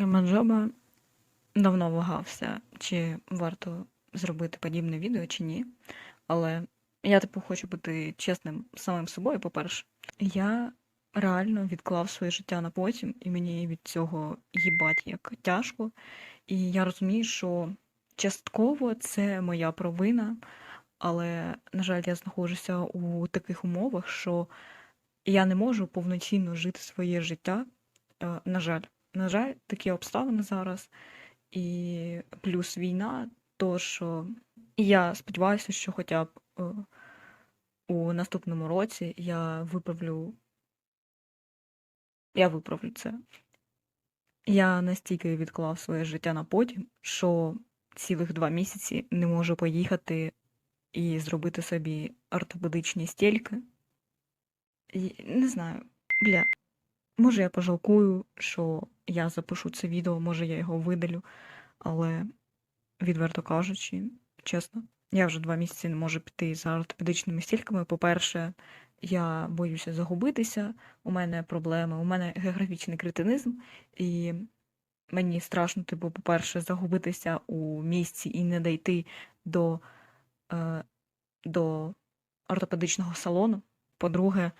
Гамаджоба давно вагався, чи варто зробити подібне відео, чи ні. Але я, типу, хочу бути чесним самим собою, по-перше. Я реально відклав своє життя на потім, і мені від цього їбать як тяжко. І я розумію, що частково це моя провина, але, на жаль, я знаходжуся у таких умовах, що я не можу повноцінно жити своє життя. Е, На жаль, на жаль, такі обставини зараз. І плюс війна, то що я сподіваюся, що хоча б е, у наступному році я виправлю. Я виправлю це. Я настільки відклав своє життя на потім, що цілих два місяці не можу поїхати і зробити собі ортопедичні стільки. Не знаю, бля, може я пожалкую, що я запишу це відео, може я його видалю, але відверто кажучи, чесно, я вже два місяці не можу піти за ортопедичними стільками. По-перше, я боюся загубитися, у мене проблеми, у мене географічний кретинизм, і мені страшно, типу, по-перше, загубитися у місці і не дійти до, е, до ортопедичного салону. По-друге,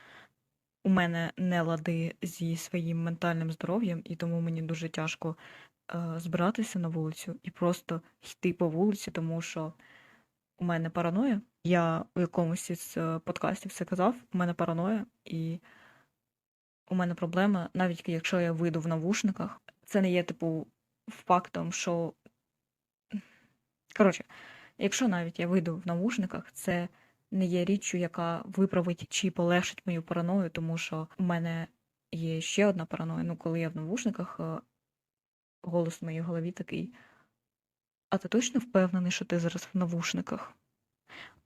у мене не лади зі своїм ментальним здоров'ям, і тому мені дуже тяжко е, збиратися на вулицю і просто йти по вулиці, тому що у мене параноя. Я у якомусь із е, подкастів це казав, у мене параноя, і у мене проблема, навіть якщо я вийду в навушниках, це не є, типу, фактом, що. Коротше, якщо навіть я вийду в навушниках, це не є річчю, яка виправить чи полегшить мою параною, тому що у мене є ще одна параноя. Ну, коли я в навушниках, е, голос в моїй голові такий. А ти точно впевнений, що ти зараз в навушниках?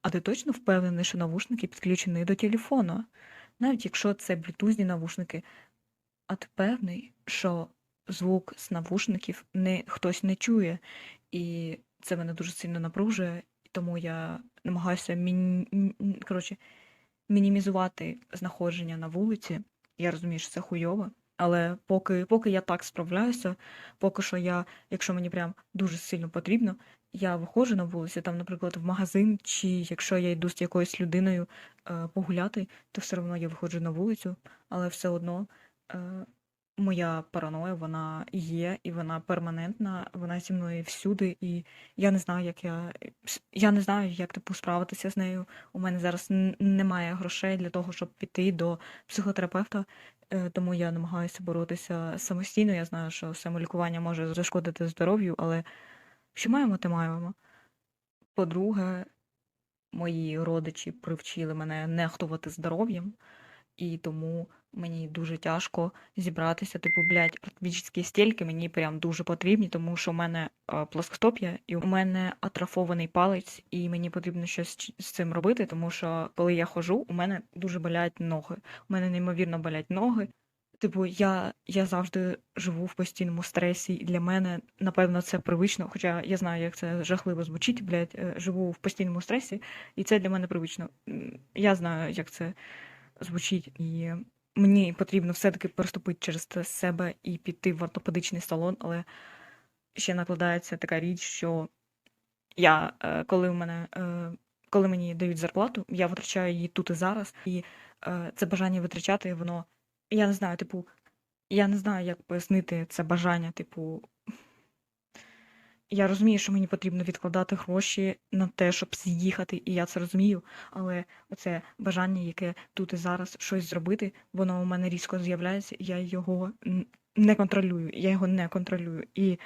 А ти точно впевнений, що навушники підключені до телефону? Навіть якщо це блютузні навушники, а ти певний, що звук з навушників не, хтось не чує, і це мене дуже сильно напружує, тому я намагаюся міні... коротше, мінімізувати знаходження на вулиці. Я розумію, що це хуйово, але поки, поки я так справляюся, поки що я, якщо мені прям дуже сильно потрібно, я виходжу на вулицю, там, наприклад, в магазин, чи якщо я йду з якоюсь людиною е, погуляти, то все одно я виходжу на вулицю, але все одно е, моя параноя, вона є, і вона перманентна, вона зі мною всюди, і я не знаю, як я. Я не знаю, як типу справитися з нею. У мене зараз немає грошей для того, щоб піти до психотерапевта, е, тому я намагаюся боротися самостійно. Я знаю, що самолікування може зашкодити здоров'ю, але що маємо, те маємо. По-друге, мої родичі привчили мене нехтувати здоров'ям, і тому мені дуже тяжко зібратися. Типу, блядь, ортопедичні стільки мені прям дуже потрібні, тому що в мене е, плоскостоп'я, і у мене атрофований палець, і мені потрібно щось з цим робити, тому що коли я ходжу, у мене дуже болять ноги. У мене неймовірно болять ноги. Типу, я, я завжди живу в постійному стресі, і для мене, напевно, це привично. Хоча я знаю, як це жахливо звучить, блядь, е, живу в постійному стресі, і це для мене привично. Я знаю, як це звучить, і мені потрібно все-таки переступити через себе і піти в ортопедичний салон, але ще накладається така річ, що я, е, коли в мене, е, коли мені дають зарплату, я витрачаю її тут і зараз, і е, це бажання витрачати, воно, я не знаю, типу, я не знаю, як пояснити це бажання, типу. Я розумію, що мені потрібно відкладати гроші на те, щоб з'їхати, і я це розумію, але оце бажання, яке тут і зараз щось зробити, воно у мене різко з'являється, я його не контролюю. Я його не контролюю. І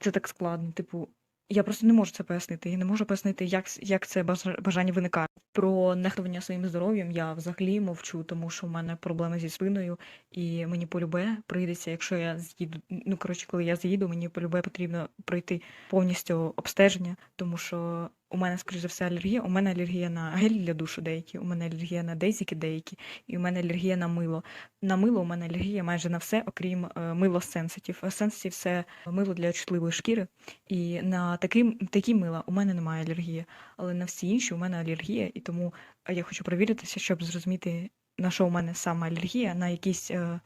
це так складно. Типу, я просто не можу це пояснити. Я не можу пояснити, як, як це бажа- бажання виникає. Про нехтування своїм здоров'ям я взагалі мовчу, тому що в мене проблеми зі спиною, і мені полюбе прийдеться, якщо я з'їду. Ну коротше, коли я з'їду, мені полюбе потрібно пройти повністю обстеження, тому що у мене, скоріш за все, алергія. У мене алергія на гель для душу деякі, у мене алергія на дезіки деякі, і у мене алергія на мило. На мило у мене алергія майже на все, окрім е, мило сенситів. Сенситів це мило для чутливої шкіри. І на такі, такі мила у мене немає алергії, але на всі інші у мене алергія, і тому я хочу перевіритися, щоб зрозуміти, на що у мене саме алергія, на якісь. Е,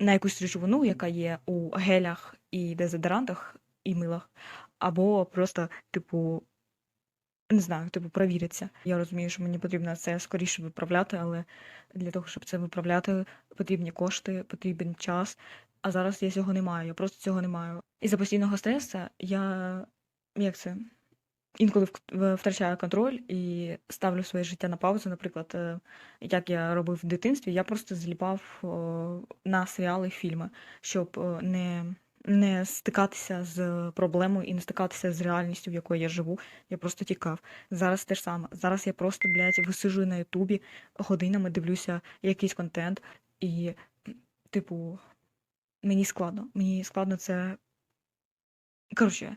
на якусь речовину, яка є у гелях і дезодорантах і милах, або просто, типу, не знаю, типу, провіритися. Я розумію, що мені потрібно це скоріше виправляти, але для того, щоб це виправляти, потрібні кошти, потрібен час. А зараз я цього не маю, я просто цього не маю. Із-за постійного стресу я як це? Інколи втрачаю контроль і ставлю своє життя на паузу. Наприклад, е, як я робив в дитинстві, я просто зліпав на серіали фільми, щоб не, не стикатися з проблемою і не стикатися з реальністю, в якої я живу. Я просто тікав. Зараз те ж саме. Зараз я просто, блядь, висиджую на Ютубі годинами, дивлюся якийсь контент, і, типу, мені складно. Мені складно це. Коротше,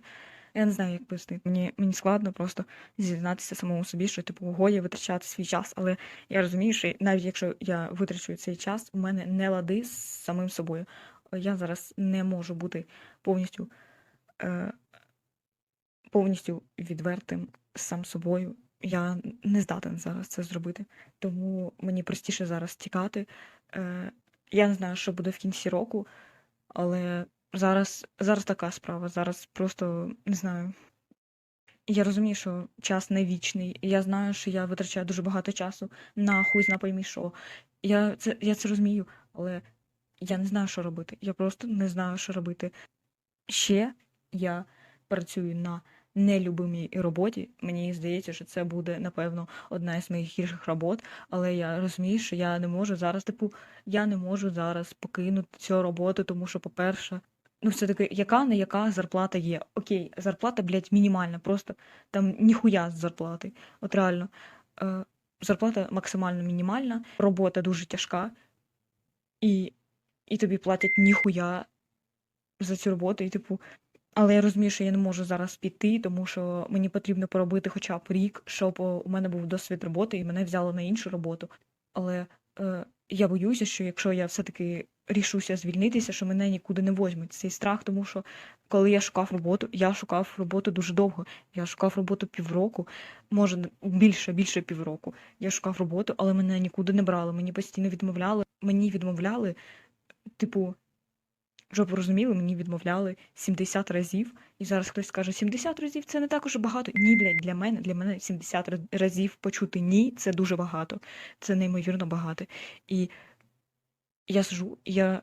я не знаю, як пояснити. Мені, мені складно просто зізнатися самому собі, що типу годі витрачати свій час. Але я розумію, що навіть якщо я витрачу цей час, у мене не лади з самим собою. Я зараз не можу бути повністю, е, повністю відвертим сам собою. Я не здатен зараз це зробити. Тому мені простіше зараз тікати. Е, я не знаю, що буде в кінці року, але зараз, зараз така справа. Зараз просто не знаю. Я розумію, що час не вічний. Я знаю, що я витрачаю дуже багато часу на хуй зна поймі що. Я це, я це розумію, але я не знаю, що робити. Я просто не знаю, що робити. Ще я працюю на нелюбимій роботі. Мені здається, що це буде, напевно, одна із моїх гірших робот, але я розумію, що я не можу зараз, типу, я не можу зараз покинути цю роботу, тому що, по-перше, ну, все-таки, яка не яка зарплата є. Окей, зарплата, блядь, мінімальна, просто там ніхуя з зарплати. От реально. Е, зарплата максимально мінімальна, робота дуже тяжка, і, і тобі платять ніхуя за цю роботу, і типу. Але я розумію, що я не можу зараз піти, тому що мені потрібно поробити хоча б рік, щоб у мене був досвід роботи і мене взяли на іншу роботу. Але е, я боюся, що якщо я все-таки рішуся звільнитися, що мене нікуди не возьмуть. Цей страх, тому що коли я шукав роботу, я шукав роботу дуже довго. Я шукав роботу півроку, може більше, більше півроку. Я шукав роботу, але мене нікуди не брали. Мені постійно відмовляли. Мені відмовляли, типу. Щоб ви розуміли, мені відмовляли 70 разів, і зараз хтось скаже, 70 разів це не так уже багато. Ні, блядь, для мене, для мене 70 разів почути ні, це дуже багато. Це неймовірно багато. І я сижу, я,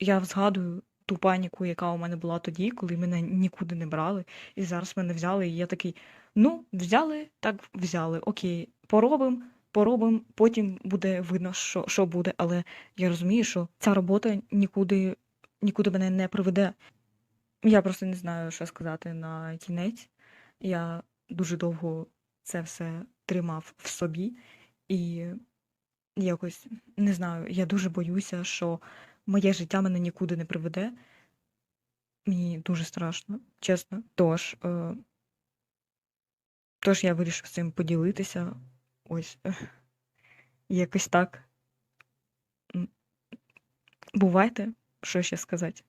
я згадую ту паніку, яка у мене була тоді, коли мене нікуди не брали, і зараз мене взяли, і я такий: ну, взяли, так взяли, окей, поробимо, поробимо, потім буде видно, що, що буде. Але я розумію, що ця робота нікуди нікуди мене не приведе. Я просто не знаю, що сказати на кінець. Я дуже довго це все тримав в собі, і якось не знаю, я дуже боюся, що моє життя мене нікуди не приведе. Мені дуже страшно, чесно. Тож, е, тож я вирішив цим поділитися. Ось якось так. Бувайте, що ще сказати.